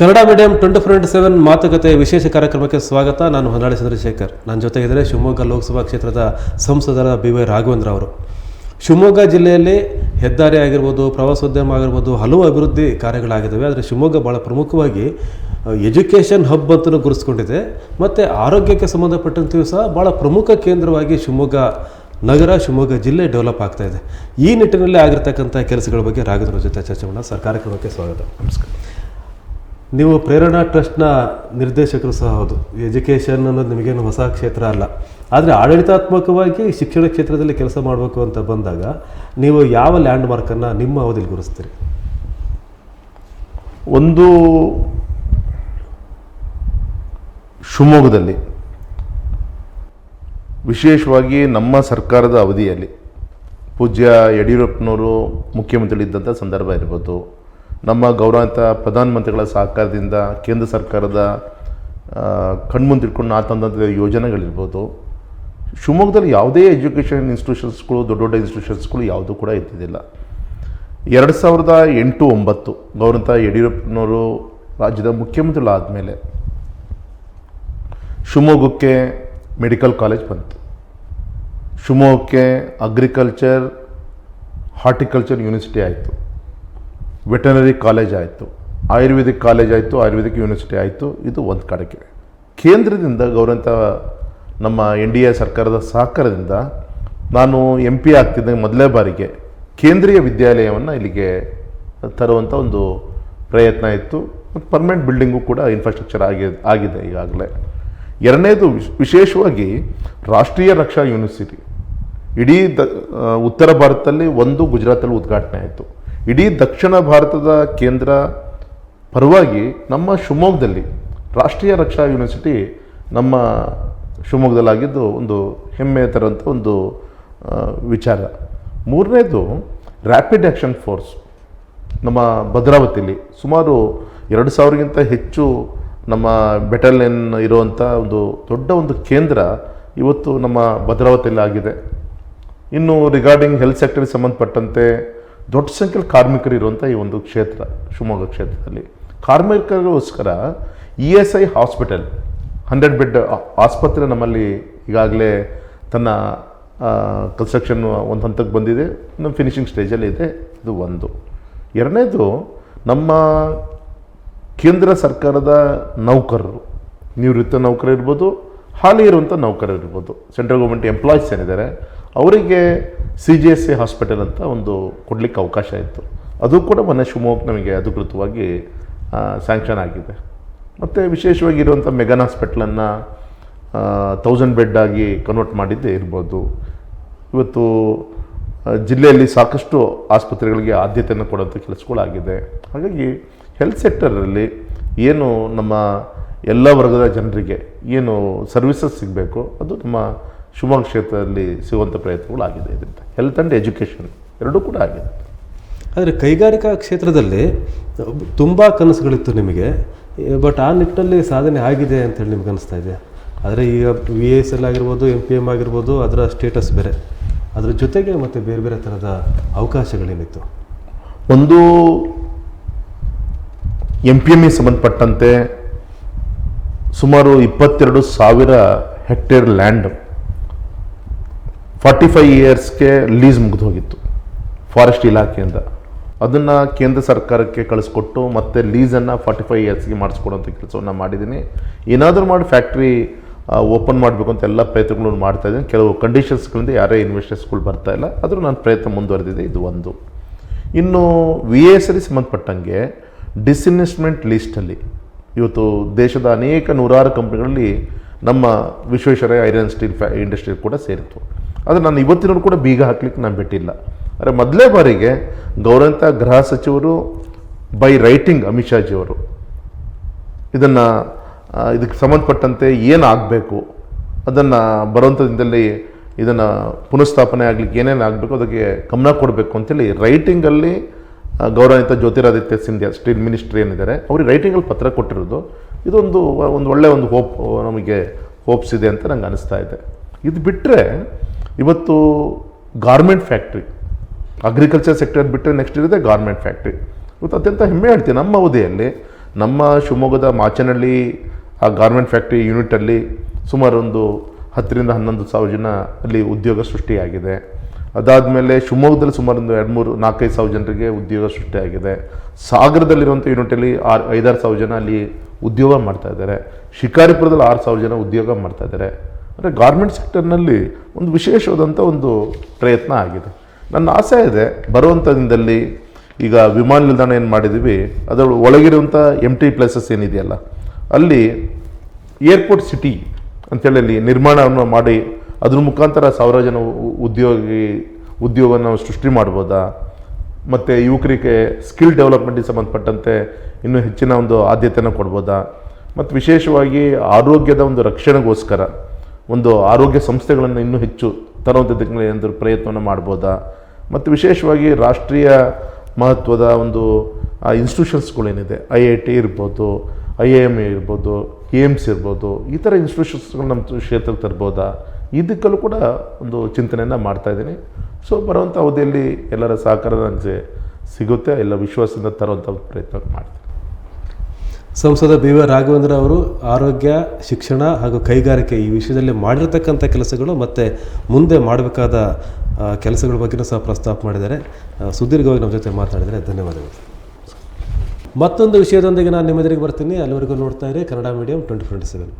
Kannada medium twenty four into seven ಮಾತುಕತೆ ವಿಶೇಷ ಕಾರ್ಯಕ್ರಮಕ್ಕೆ ಸ್ವಾಗತ. ನಾನು ಹೊನ್ನಾಳಿ ಚಂದ್ರಶೇಖರ್. ನನ್ನ ಜೊತೆಗಿದ್ದರೆ ಶಿವಮೊಗ್ಗ ಲೋಕಸಭಾ ಕ್ಷೇತ್ರದ ಸಂಸದರ ಬಿ ವೈ ರಾಘವೇಂದ್ರ ಅವರು. ಶಿವಮೊಗ್ಗ ಜಿಲ್ಲೆಯಲ್ಲಿ ಹೆದ್ದಾರಿ ಆಗಿರ್ಬೋದು, ಪ್ರವಾಸೋದ್ಯಮ ಆಗಿರ್ಬೋದು, ಹಲವು ಅಭಿವೃದ್ಧಿ ಕಾರ್ಯಗಳಾಗಿದ್ದಾವೆ. ಆದರೆ ಶಿವಮೊಗ್ಗ ಭಾಳ ಪ್ರಮುಖವಾಗಿ ಎಜುಕೇಷನ್ ಹಬ್ ಅಂತಲೂ ಗುರುಸ್ಕೊಂಡಿದೆ ಮತ್ತು ಆರೋಗ್ಯಕ್ಕೆ ಸಂಬಂಧಪಟ್ಟಂತೆಯೂ ಸಹ ಭಾಳ ಪ್ರಮುಖ ಕೇಂದ್ರವಾಗಿ ಶಿವಮೊಗ್ಗ ನಗರ, ಶಿವಮೊಗ್ಗ ಜಿಲ್ಲೆ ಡೆವಲಪ್ ಆಗ್ತಾ ಇದೆ. ಈ ನಿಟ್ಟಿನಲ್ಲಿ ಆಗಿರ್ತಕ್ಕಂಥ ಕೆಲಸಗಳ ಬಗ್ಗೆ ರಾಘವೇಂದ್ರ ಜೊತೆ ಚರ್ಚೆ ಮಾಡೋಣ. ಸರ್, ಕಾರ್ಯಕ್ರಮಕ್ಕೆ ಸ್ವಾಗತ. ನಮಸ್ಕಾರ. ನೀವು ಪ್ರೇರಣಾ ಟ್ರಸ್ಟ್ನ ನಿರ್ದೇಶಕರು ಸಹ ಹೌದು. ಎಜುಕೇಷನ್ ಅನ್ನೋದು ನಿಮಗೇನು ಹೊಸ ಕ್ಷೇತ್ರ ಅಲ್ಲ. ಆದರೆ ಆಡಳಿತಾತ್ಮಕವಾಗಿ ಶಿಕ್ಷಣ ಕ್ಷೇತ್ರದಲ್ಲಿ ಕೆಲಸ ಮಾಡಬೇಕು ಅಂತ ಬಂದಾಗ ನೀವು ಯಾವ ಲ್ಯಾಂಡ್ ಮಾರ್ಕನ್ನು ನಿಮ್ಮ ಅವಧಿಯಲ್ಲಿ ಗುರುಸ್ತೀರಿ? ಒಂದು ಶಿವಮೊಗ್ಗದಲ್ಲಿ. ವಿಶೇಷವಾಗಿ ನಮ್ಮ ಸರ್ಕಾರದ ಅವಧಿಯಲ್ಲಿ ಪೂಜ್ಯ ಯಡಿಯೂರಪ್ಪನವರು ಮುಖ್ಯಮಂತ್ರಿಗಳಿದ್ದಂಥ ಸಂದರ್ಭ ಇರ್ಬೋದು. ನಮ್ಮ ಗೌರವಾನ್ವಿತ ಪ್ರಧಾನಮಂತ್ರಿಗಳ ಸಹಕಾರದಿಂದ ಕೇಂದ್ರ ಸರ್ಕಾರದ ಕಣ್ಮುಂದಿಟ್ಕೊಂಡು ನಾ ತಂದಂಥ ಯೋಜನೆಗಳಿರ್ಬೋದು. ಶಿವಮೊಗ್ಗದಲ್ಲಿ ಯಾವುದೇ ಎಜುಕೇಷನ್ ಇನ್ಸ್ಟಿಟ್ಯೂಷನ್ಸ್ಗಳು, ದೊಡ್ಡ ದೊಡ್ಡ ಇನ್ಸ್ಟಿಟ್ಯೂಷನ್ಸ್ಗಳು ಯಾವುದೂ ಕೂಡ ಇದ್ದಿದ್ದಿಲ್ಲ. ಎರಡು ಸಾವಿರದ ಎಂಟು ಒಂಬತ್ತು ಗೌರವಂತ ಯಡಿಯೂರಪ್ಪನವರು ರಾಜ್ಯದ ಮುಖ್ಯಮಂತ್ರಿಗಳಾದಮೇಲೆ ಶಿವಮೊಗ್ಗಕ್ಕೆ ಮೆಡಿಕಲ್ ಕಾಲೇಜ್ ಬಂತು. ಶಿವಮೊಗ್ಗಕ್ಕೆ ಅಗ್ರಿಕಲ್ಚರ್, ಹಾರ್ಟಿಕಲ್ಚರ್ ಯೂನಿವರ್ಸಿಟಿ ಆಯಿತು. ವೆಟನರಿ ಕಾಲೇಜ್ ಆಯಿತು, ಆಯುರ್ವೇದಿಕ್ ಕಾಲೇಜ್ ಆಯಿತು, ಆಯುರ್ವೇದಿಕ್ ಯೂನಿವರ್ಸಿಟಿ ಆಯಿತು, ಇದು ಒಂದು ಕಡೆಗೆ. ಕೇಂದ್ರದಿಂದ ಗೌರವಂತ ನಮ್ಮ ಎನ್ ಡಿ ಎ ಸರ್ಕಾರದ ಸಹಕಾರದಿಂದ ನಾನು ಎಂ ಪಿ ಆಗ್ತಿದ್ದ ಮೊದಲೇ ಬಾರಿಗೆ ಕೇಂದ್ರೀಯ ವಿದ್ಯಾಲಯವನ್ನು ಇಲ್ಲಿಗೆ ತರುವಂಥ ಒಂದು ಪ್ರಯತ್ನ ಇತ್ತು. ಮತ್ತು ಪರ್ಮನೆಂಟ್ ಬಿಲ್ಡಿಂಗು ಕೂಡ ಇನ್ಫ್ರಾಸ್ಟ್ರಕ್ಚರ್ ಆಗಿ, ಆಗಿದೆ ಈಗಾಗಲೇ. ಎರಡನೇದು ವಿಶ್- ವಿಶೇಷವಾಗಿ ರಾಷ್ಟ್ರೀಯ ರಕ್ಷಾ ಯೂನಿವರ್ಸಿಟಿ. ಇಡೀ ದ, ಉತ್ತರ ಭಾರತದಲ್ಲಿ ಒಂದು ಗುಜರಾತಲ್ಲಿ ಉದ್ಘಾಟನೆ ಆಯಿತು. ಇಡೀ ದಕ್ಷಿಣ ಭಾರತದ ಕೇಂದ್ರ ಪರವಾಗಿ ನಮ್ಮ ಶಿವಮೊಗ್ಗದಲ್ಲಿ ರಾಷ್ಟ್ರೀಯ ರಕ್ಷಾ ಯೂನಿವರ್ಸಿಟಿ ನಮ್ಮ ಶಿವಮೊಗ್ಗದಲ್ಲಾಗಿದ್ದು ಒಂದು ಹೆಮ್ಮೆ ತರುವಂಥ ಒಂದು ವಿಚಾರ. ಮೂರನೇದು ರ್ಯಾಪಿಡ್ ಆ್ಯಕ್ಷನ್ ಫೋರ್ಸ್ ನಮ್ಮ ಭದ್ರಾವತಿಯಲ್ಲಿ ಸುಮಾರು ಎರಡು ಸಾವಿರಗಿಂತ ಹೆಚ್ಚು ನಮ್ಮ ಬೆಟಾಲಿಯನ್ ಇರುವಂಥ ಒಂದು ದೊಡ್ಡ ಒಂದು ಕೇಂದ್ರ ಇವತ್ತು ನಮ್ಮ ಭದ್ರಾವತಿಯಲ್ಲಿ ಆಗಿದೆ ಇನ್ನು ರಿಗಾರ್ಡಿಂಗ್ ಹೆಲ್ತ್ ಸೆಕ್ಟರ್ಗೆ ಸಂಬಂಧಪಟ್ಟಂತೆ ದೊಡ್ಡ ಸಂಖ್ಯೆಯಲ್ಲಿ ಕಾರ್ಮಿಕರು ಇರುವಂಥ ಈ ಒಂದು ಕ್ಷೇತ್ರ, ಶಿವಮೊಗ್ಗ ಕ್ಷೇತ್ರದಲ್ಲಿ. ಕಾರ್ಮಿಕರಿಗೋಸ್ಕರ E S I hospital, hundred bed ಆಸ್ಪತ್ರೆ ನಮ್ಮಲ್ಲಿ ಈಗಾಗಲೇ ತನ್ನ ಕನ್ಸ್ಟ್ರಕ್ಷನ್ ಒಂದು ಹಂತಕ್ಕೆ ಬಂದಿದೆ ನಮ್ಮ ಫಿನಿಷಿಂಗ್ ಸ್ಟೇಜಲ್ಲಿ ಇದೆ, ಇದು ಒಂದು. ಎರಡನೇದು, ನಮ್ಮ ಕೇಂದ್ರ ಸರ್ಕಾರದ ನೌಕರರು, ನಿವೃತ್ತ ನೌಕರರು ಇರ್ಬೋದು ಹಾಲಿ ಇರುವಂಥ ನೌಕರರು ಇರ್ಬೋದು ಸೆಂಟ್ರಲ್ ಗೌರ್ಮೆಂಟ್ ಎಂಪ್ಲಾಯೀಸ್ ಏನಿದ್ದಾರೆ ಅವರಿಗೆ C G S C hospital ಅಂತ ಒಂದು ಕೊಡಲಿಕ್ಕೆ ಅವಕಾಶ ಇತ್ತು. ಅದು ಕೂಡ ಮೊನ್ನೆ ಶಿವಮೊಗ್ಗ ನಮಗೆ ಅಧಿಕೃತವಾಗಿ ಸ್ಯಾಂಕ್ಷನ್ ಆಗಿದೆ. ಮತ್ತು ವಿಶೇಷವಾಗಿ ಇರುವಂಥ ಮೆಗನ್ ಹಾಸ್ಪಿಟ್ಲನ್ನು ತೌಸಂಡ್ ಬೆಡ್ ಆಗಿ ಕನ್ವರ್ಟ್ ಮಾಡಿದ್ದೇ ಇರ್ಬೋದು. ಇವತ್ತು ಜಿಲ್ಲೆಯಲ್ಲಿ ಸಾಕಷ್ಟು ಆಸ್ಪತ್ರೆಗಳಿಗೆ ಆದ್ಯತೆಯನ್ನು ಕೊಡುವಂಥ ಕೆಲಸಗಳಾಗಿದೆ. ಹಾಗಾಗಿ ಹೆಲ್ತ್ ಸೆಕ್ಟರಲ್ಲಿ ಏನು ನಮ್ಮ ಎಲ್ಲ ವರ್ಗದ ಜನರಿಗೆ ಏನು ಸರ್ವಿಸಸ್ ಸಿಗಬೇಕು, ಅದು ನಮ್ಮ ಶಿವಮೊಗ್ಗ ಕ್ಷೇತ್ರದಲ್ಲಿ ಸಿಗುವಂಥ ಪ್ರಯತ್ನಗಳಾಗಿದೆ ಇದರಿಂದ. ಹೆಲ್ತ್ ಆ್ಯಂಡ್ ಎಜುಕೇಷನ್ ಎರಡೂ ಕೂಡ ಆಗಿದೆ. ಆದರೆ ಕೈಗಾರಿಕಾ ಕ್ಷೇತ್ರದಲ್ಲಿ ತುಂಬ ಕನಸುಗಳಿತ್ತು ನಿಮಗೆ. ಬಟ್ ಆ ನಿಟ್ಟಿನಲ್ಲಿ ಸಾಧನೆ ಆಗಿದೆ ಅಂತೇಳಿ ನಿಮ್ಗೆ ಅನಿಸ್ತಾ ಇದೆ. ಆದರೆ ಈಗ ವಿ ಎಸ್ ಎಲ್ ಆಗಿರ್ಬೋದು ಎಂ ಪಿ ಎಂ ಆಗಿರ್ಬೋದು ಅದರ ಸ್ಟೇಟಸ್ ಬೇರೆ. ಅದರ ಜೊತೆಗೆ ಮತ್ತು ಬೇರೆ ಬೇರೆ ಥರದ ಅವಕಾಶಗಳೇನಿತ್ತು? ಒಂದು ಎಂ ಪಿ ಎಮ್ಗೆ ಸಂಬಂಧಪಟ್ಟಂತೆ ಸುಮಾರು ಇಪ್ಪತ್ತೆರಡು ಸಾವಿರ ಹೆಕ್ಟೇರ್ ಲ್ಯಾಂಡ್ ಫಾರ್ಟಿ ಫೈವ್ ಇಯರ್ಸ್ಗೆ ಲೀಸ್ ಮುಗಿದೋಗಿತ್ತು ಫಾರೆಸ್ಟ್ ಇಲಾಖೆಯಿಂದ ಅದನ್ನು ಕೇಂದ್ರ ಸರ್ಕಾರಕ್ಕೆ ಕಳಿಸ್ಕೊಟ್ಟು ಮತ್ತೆ ಲೀಸನ್ನು ಫಾರ್ಟಿ ಫೈವ್ ಇಯರ್ಸ್ಗೆ ಮಾಡಿಸ್ಕೊಡೋಂಥ ಕೆಲಸವನ್ನು ಮಾಡಿದ್ದೀನಿ ಏನಾದರೂ ಮಾಡಿ ಫ್ಯಾಕ್ಟ್ರಿ ಓಪನ್ ಮಾಡಬೇಕು ಅಂತ ಎಲ್ಲ ಪ್ರಯತ್ನಗಳನ್ನು ಮಾಡ್ತಾ ಇದ್ದೀನಿ. ಕೆಲವು ಕಂಡೀಷನ್ಸ್ಗಳಿಂದ ಯಾರೇ ಇನ್ವೆಸ್ಟರ್ಸ್ಗಳು ಬರ್ತಾ ಇಲ್ಲ. ಆದರೂ ನಾನು ಪ್ರಯತ್ನ ಮುಂದುವರೆದಿದೆ, ಇದು ಒಂದು. ಇನ್ನು ವಿ ಎಸ್ ಅಲ್ಲಿ ಸಂಬಂಧಪಟ್ಟಂಗೆ ಡಿಸ್ಇನ್ವೆಸ್ಟ್ಮೆಂಟ್ ಲೀಸ್ಟಲ್ಲಿ ಇವತ್ತು ದೇಶದ ಅನೇಕ ನೂರಾರು ಕಂಪ್ನಿಗಳಲ್ಲಿ ನಮ್ಮ ವಿಶ್ವೇಶ್ವರಯ್ಯ ಐರನ್ ಸ್ಟೀಲ್ ಫ್ಯಾ ಇಂಡಸ್ಟ್ರಿ ಕೂಡ ಸೇರಿತ್ತು. ಆದರೆ ನಾನು ಇವತ್ತಿನೂ ಕೂಡ ಬೀಗ ಹಾಕ್ಲಿಕ್ಕೆ ನಾನು ಬಿಟ್ಟಿಲ್ಲ. ಆದರೆ ಮೊದಲೇ ಬಾರಿಗೆ ಗೌರವಂತ ಗೃಹ ಸಚಿವರು ಬೈ ರೈಟಿಂಗ್ ಅಮಿತ್ ಶಾಜಿಯವರು ಇದನ್ನು ಇದಕ್ಕೆ ಸಂಬಂಧಪಟ್ಟಂತೆ ಏನು ಆಗಬೇಕು? ಅದನ್ನು ಬರುವಂಥ ದಿನದಲ್ಲಿ ಇದನ್ನು ಪುನಃಸ್ಥಾಪನೆ ಆಗಲಿಕ್ಕೆ ಏನೇನು ಆಗಬೇಕು? ಅದಕ್ಕೆ ಗಮನ ಕೊಡಬೇಕು ಅಂತೇಳಿ ರೈಟಿಂಗಲ್ಲಿ ಗೌರವಾನ್ವಿತ ಜ್ಯೋತಿರಾದಿತ್ಯ ಸಿಂಧ್ಯಾ ಸ್ಟೇಟ್ ಮಿನಿಸ್ಟ್ರಿ ಏನಿದ್ದಾರೆ, ಅವ್ರಿಗೆ ರೈಟಿಂಗಲ್ಲಿ ಪತ್ರ ಕೊಟ್ಟಿರೋದು. ಇದೊಂದು, ಒಂದು ಒಳ್ಳೆಯ ಒಂದು ಹೋಪ್, ನಮಗೆ ಹೋಪ್ಸ್ ಇದೆ ಅಂತ ನಂಗೆ ಅನಿಸ್ತಾ ಇದೆ. ಇದು ಬಿಟ್ಟರೆ ಇವತ್ತು ಗಾರ್ಮೆಂಟ್ ಫ್ಯಾಕ್ಟ್ರಿ ಅಗ್ರಿಕಲ್ಚರ್ ಸೆಕ್ಟರ್ ಬಿಟ್ಟರೆ ನೆಕ್ಸ್ಟ್ ಇರೋದೇ ಗಾರ್ಮೆಂಟ್ ಫ್ಯಾಕ್ಟ್ರಿ. ಇವತ್ತು ಅತ್ಯಂತ ಹೆಮ್ಮೆ ಹೇಳ್ತೀನಿ, ನಮ್ಮ ಅವಧಿಯಲ್ಲಿ, ನಮ್ಮ ಶಿವಮೊಗ್ಗದ ಮಾಚನಹಳ್ಳಿ, ಆ ಗಾರ್ಮೆಂಟ್ ಫ್ಯಾಕ್ಟ್ರಿ ಯೂನಿಟಲ್ಲಿ ಸುಮಾರೊಂದು ಹತ್ತರಿಂದ ಹನ್ನೊಂದು ಸಾವಿರ ಜನ ಅಲ್ಲಿ ಉದ್ಯೋಗ ಸೃಷ್ಟಿಯಾಗಿದೆ. ಅದಾದಮೇಲೆ ಶಿವಮೊಗ್ಗದಲ್ಲಿ ಸುಮಾರು ಒಂದು ಎರಡು ಮೂರು, ನಾಲ್ಕೈದು ಸಾವಿರ ಜನರಿಗೆ ಉದ್ಯೋಗ ಸೃಷ್ಟಿಯಾಗಿದೆ. ಸಾಗರದಲ್ಲಿರುವಂಥ ಯೂನಿಟಲ್ಲಿ ಆರು, ಐದಾರು ಸಾವಿರ ಜನ ಅಲ್ಲಿ ಉದ್ಯೋಗ ಮಾಡ್ತಾ ಇದ್ದಾರೆ. ಶಿಕಾರಿಪುರದಲ್ಲಿ ಆರು ಸಾವಿರ ಜನ ಉದ್ಯೋಗ ಮಾಡ್ತಾ ಇದ್ದಾರೆ. ಅಂದರೆ ಗಾರ್ಮೆಂಟ್ ಸೆಕ್ಟರ್ನಲ್ಲಿ ಒಂದು ವಿಶೇಷವಾದಂಥ ಒಂದು ಪ್ರಯತ್ನ ಆಗಿದೆ. ನನ್ನ ಆಸೆ ಇದೆ ಬರುವಂಥ ದಿನದಲ್ಲಿ ಈಗ ವಿಮಾನ ನಿಲ್ದಾಣ ಏನು ಮಾಡಿದ್ದೀವಿ ಅದರ ಒಳಗಿರುವಂಥ ಎಂ ಟಿ ಪ್ಲೇಸಸ್ ಏನಿದೆಯಲ್ಲ, ಅಲ್ಲಿ ಏರ್ಪೋರ್ಟ್ ಸಿಟಿ ಅಂಥೇಳಿ ಅಲ್ಲಿ ನಿರ್ಮಾಣವನ್ನು ಮಾಡಿ, ಅದ್ರ ಮುಖಾಂತರ ಸಾವಿರ ಜನ ಉದ್ಯೋಗಿ ಉದ್ಯೋಗನ ನಾವು ಸೃಷ್ಟಿ ಮಾಡ್ಬೋದಾ, ಮತ್ತು ಯುವಕರಿಗೆ ಸ್ಕಿಲ್ ಡೆವಲಪ್ಮೆಂಟಿಗೆ ಸಂಬಂಧಪಟ್ಟಂತೆ ಇನ್ನೂ ಹೆಚ್ಚಿನ ಒಂದು ಆದ್ಯತೆಯನ್ನು ಕೊಡ್ಬೋದಾ, ಮತ್ತು ವಿಶೇಷವಾಗಿ ಆರೋಗ್ಯದ ಒಂದು ರಕ್ಷಣೆಗೋಸ್ಕರ ಒಂದು ಆರೋಗ್ಯ ಸಂಸ್ಥೆಗಳನ್ನು ಇನ್ನೂ ಹೆಚ್ಚು ತರುವಂಥದ್ದಕ್ಕೆ ಏನಾದರೂ ಪ್ರಯತ್ನವನ್ನು ಮಾಡ್ಬೋದಾ? ಮತ್ತು ವಿಶೇಷವಾಗಿ ರಾಷ್ಟ್ರೀಯ ಮಹತ್ವದ ಒಂದು ಇನ್ಸ್ಟಿಟ್ಯೂಷನ್ಸ್ಗಳೇನಿದೆ ಐ ಐ ಟಿ ಇರ್ಬೋದು ಐ ಎ ಎಂ ಎ ಇರ್ಬೋದು ಏಮ್ಸ್ ಇರ್ಬೋದು, ಈ ಥರ ಇನ್ಸ್ಟಿಟ್ಯೂಷನ್ಸ್ಗಳು ನಮ್ಮ ಕ್ಷೇತ್ರಕ್ಕೆ ತರ್ಬೋದಾ? ಇದಕ್ಕಲ್ಲೂ ಕೂಡ ಒಂದು ಚಿಂತನೆಯನ್ನು ಮಾಡ್ತಾ ಇದ್ದೀನಿ. ಸೊ ಬರುವಂಥ ಅವಧಿಯಲ್ಲಿ ಎಲ್ಲರ ಸಹಕಾರ ನನಗೆ ಸಿಗುತ್ತೆ, ಎಲ್ಲ ವಿಶ್ವಾಸದಿಂದ ತರುವಂಥ ಪ್ರಯತ್ನ ಮಾಡ್ತೀನಿ. ಸಂಸದ ಬಿ ವಿ ರಾಘವೇಂದ್ರ ಅವರು ಆರೋಗ್ಯ, ಶಿಕ್ಷಣ ಹಾಗೂ ಕೈಗಾರಿಕೆ ಈ ವಿಷಯದಲ್ಲಿ ಮಾಡಿರ್ತಕ್ಕಂಥ ಕೆಲಸಗಳು ಮತ್ತು ಮುಂದೆ ಮಾಡಬೇಕಾದ ಕೆಲಸಗಳ ಬಗ್ಗೆನೂ ಸಹ ಪ್ರಸ್ತಾಪ ಮಾಡಿದ್ದಾರೆ. ಸುದೀರ್ಘವಾಗಿ ನಮ್ಮ ಜೊತೆ ಮಾತಾಡಿದರೆ ಧನ್ಯವಾದಗಳು. ಮತ್ತೊಂದು ವಿಷಯದೊಂದಿಗೆ ನಾನು ನಿಮ್ಮೆದುರಿಗೆ ಬರ್ತೀನಿ. ಅಲ್ಲಿವರೆಗೂ ನೋಡ್ತಾ ಇರಿ Kannada medium twenty twenty seven.